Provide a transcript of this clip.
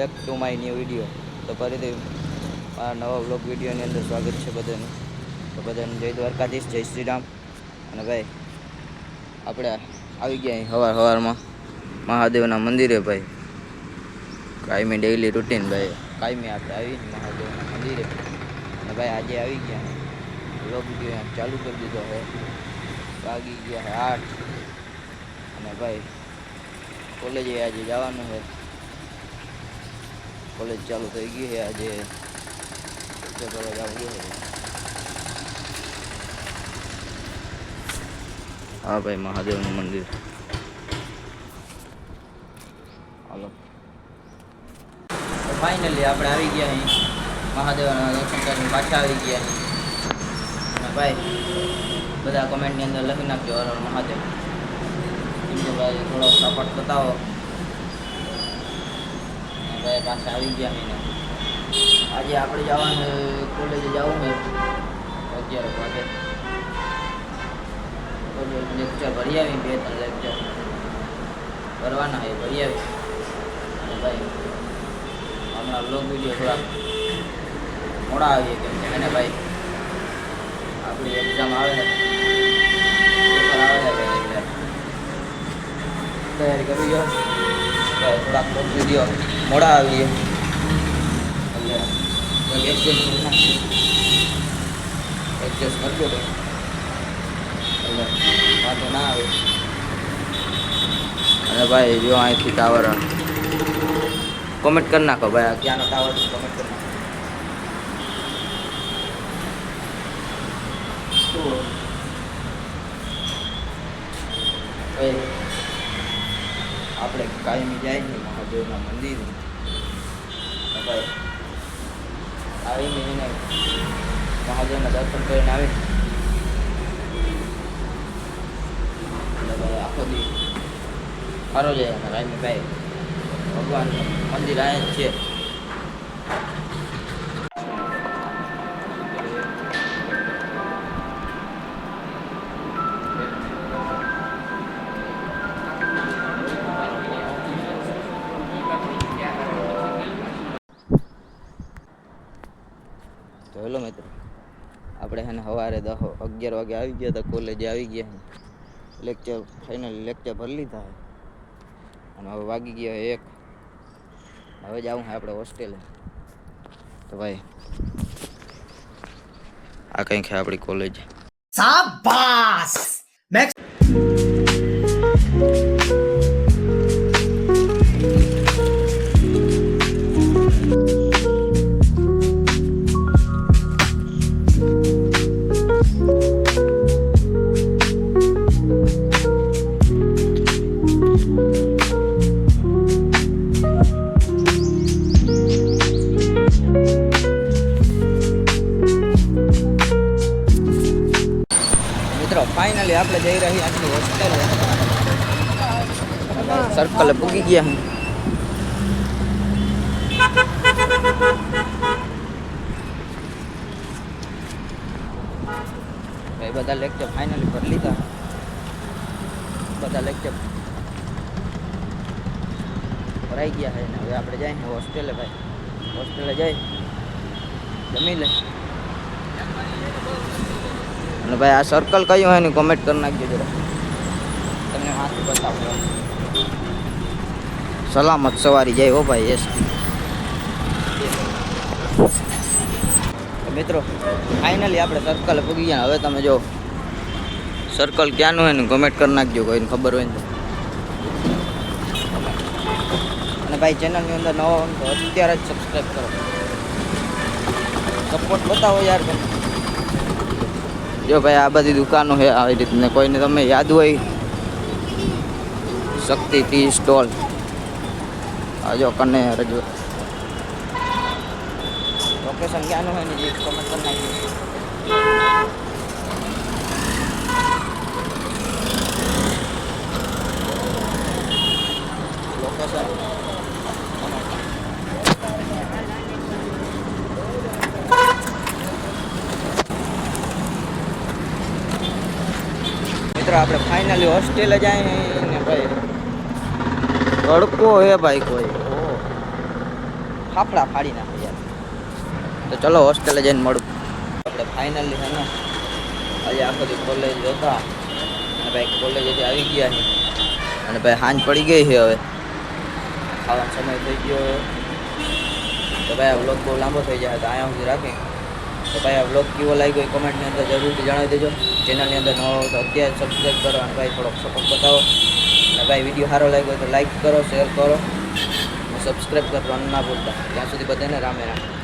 Back to my new video તો ફરીથી મારા નવા બ્લોગ વિડીયોની અંદર સ્વાગત છે બધાનું. તો બધાને જય દ્વારકાધીશ, જય શ્રી રામ અને ભાઈ, આપણે આવી ગયા સવાર સવારમાં મહાદેવના મંદિરે ભાઈ. કાયમી ડેઈલી રૂટીન ભાઈ. કાયમી આપણે આવીને મહાદેવના મંદિરે. અને ભાઈ, આજે આવી ગયા બ્લોગ વીડિયો ચાલુ કરી દીધો હવે વાગી ગયા આઠ. અને ભાઈ કોલેજે આજે જવાનું છે. કોલેજ ચાલુ થઈ ગઈ છે. આજે કરવા જવું હા ભાઈ, મહાદેવનું મંદિર. હાલો. ફાઇનલી આપણે આવી ગયા અહીં. મહાદેવના દર્શન કરીને પાછા આવી ગયા અને ભાઈ, બધા કોમેન્ટની અંદર લખી નાખ્યો હર મહાદેવ. કેમ કે ભાઈ, થોડો સપોર્ટ બતાવો ભાઈ પાછા આવી ગયા એને. આજે આપણે જવાનું કોલેજે જવું ને અગિયાર વાગે. લેક્ચર ભરી આવી, બે ત્રણ લેક્ચર ભરવાના એ ભરી આવી. ભાઈ, હમણાં બ્લોગ વીડિયો થોડા મોડા આવીએ કેમ કે એને ભાઈ? આપણી એક્ઝામ આવે ને ભાઈ, એટલે. તૈયારી કરી ગયો ભાઈ થોડાક બ્લોગ વીડિયો મોડા આવીએ એટલે એડજસ્ટ કરી નાખીએ. એડજસ્ટ કરજો એટલે વાંધો ના આવે. અને ભાઈ, જો અહીંથી ટાવર કોમેન્ટ કરી નાખો ભાઈ, આ ક્યાંનો ટાવર કોમેન્ટ કરી નાખો શું ભાઈ આપણે કાયમી જાય મહાદેવના મંદિરે ભાઈ આવીને મહાદેવના દર્શન કરીને આવે આખો દી સારો જાય કાયમી ભાઈ ભગવાન મંદિર આવે છે હેલો મિત્રો. આપણે છે ને સવારે દસ અગિયાર વાગે આવી ગયા હતા કોલેજે આવી ગયા લેક્ચર ફાઇનલ લેક્ચર ભરી લીધા અને હવે વાગી ગયા એક. હવે જાવું હે આપણે હોસ્ટેલે તો ભાઈ, આ કંઈક છે આપણી કોલેજ શાબાશ ફાઇનલી આપણે જઈ રહ્યા છીએ હોસ્ટેલે સર્કલે પૂગી ગયા હું. ભાઈ, બધા લેક્ચર ફાઇનલી ભરી લીધા. બધા લેક્ચર ભરાઈ ગયા છે ને હવે આપણે જાય હોસ્ટેલે ભાઈ. હોસ્ટેલે જઈ જમી લે અને ભાઈ આ સર્કલ કયું હોય ને કોમેન્ટ કરી નાખજો જરા. તમને હાથથી બતાવજો સલામત સવારી જાય હો ભાઈ એસ મિત્રો ફાઇનલી આપણે સર્કલ પૂગી ગયા. હવે તમે જો સર્કલ ક્યાંનું હોય ને કોમેન્ટ કરી નાખજો કોઈને ખબર હોય ને અને ભાઈ ચેનલની અંદર નવો તો અત્યારે જ સબસ્ક્રાઈબ કરો. સપોર્ટ બતાવો યાર તમે. જો ભાઈ, આ બધી દુકાનો છે આવી રીતને. કોઈને તમે યાદ હોય શક્તિ ટી સ્ટોલ આજો કને રજુ. લોકેશન ક્યાંનું હોય ને કોમેન્ટ કરી નાખજો લોકેશન મિત્રો, આપણે ફાઇનલી હોસ્ટેલે જાય ને ભાઈ. તડકો હે ભાઈ કોઈ. ફાફડા ફાડી નાખે યાર. તો ચલો હોસ્ટેલે જઈને મળું. આપણે ફાઇનલી છે ને, આજે આખો દી કોલેજ હતા. અને ભાઈ કોલેજેથી આવી ગયા છે. અને ભાઈ સાંજ પડી ગઈ છે હવે. ખાવાનો સમય થઈ ગયો તો ભાઈ આ વ્લોગ બહુ લાંબો થઈ જાય, તો અહીંયા સુધી રાખી તો ભાઈ આ બ્લોગ કેવો લાગ્યો એ કમેન્ટની અંદર જરૂરથી જણાવી દેજો. ચેનલની અંદર નવો તો અત્યારે સબસ્ક્રાઈબ કરો અને ભાઈ થોડોક સપોર્ટ બતાવો. અને ભાઈ વીડિયો સારો લાગ્યો તો લાઈક કરો શેર કરો. અને સબસ્ક્રાઈબ કરવાનું ના ભૂલતા. ત્યાં સુધી બધાને રામે રામ.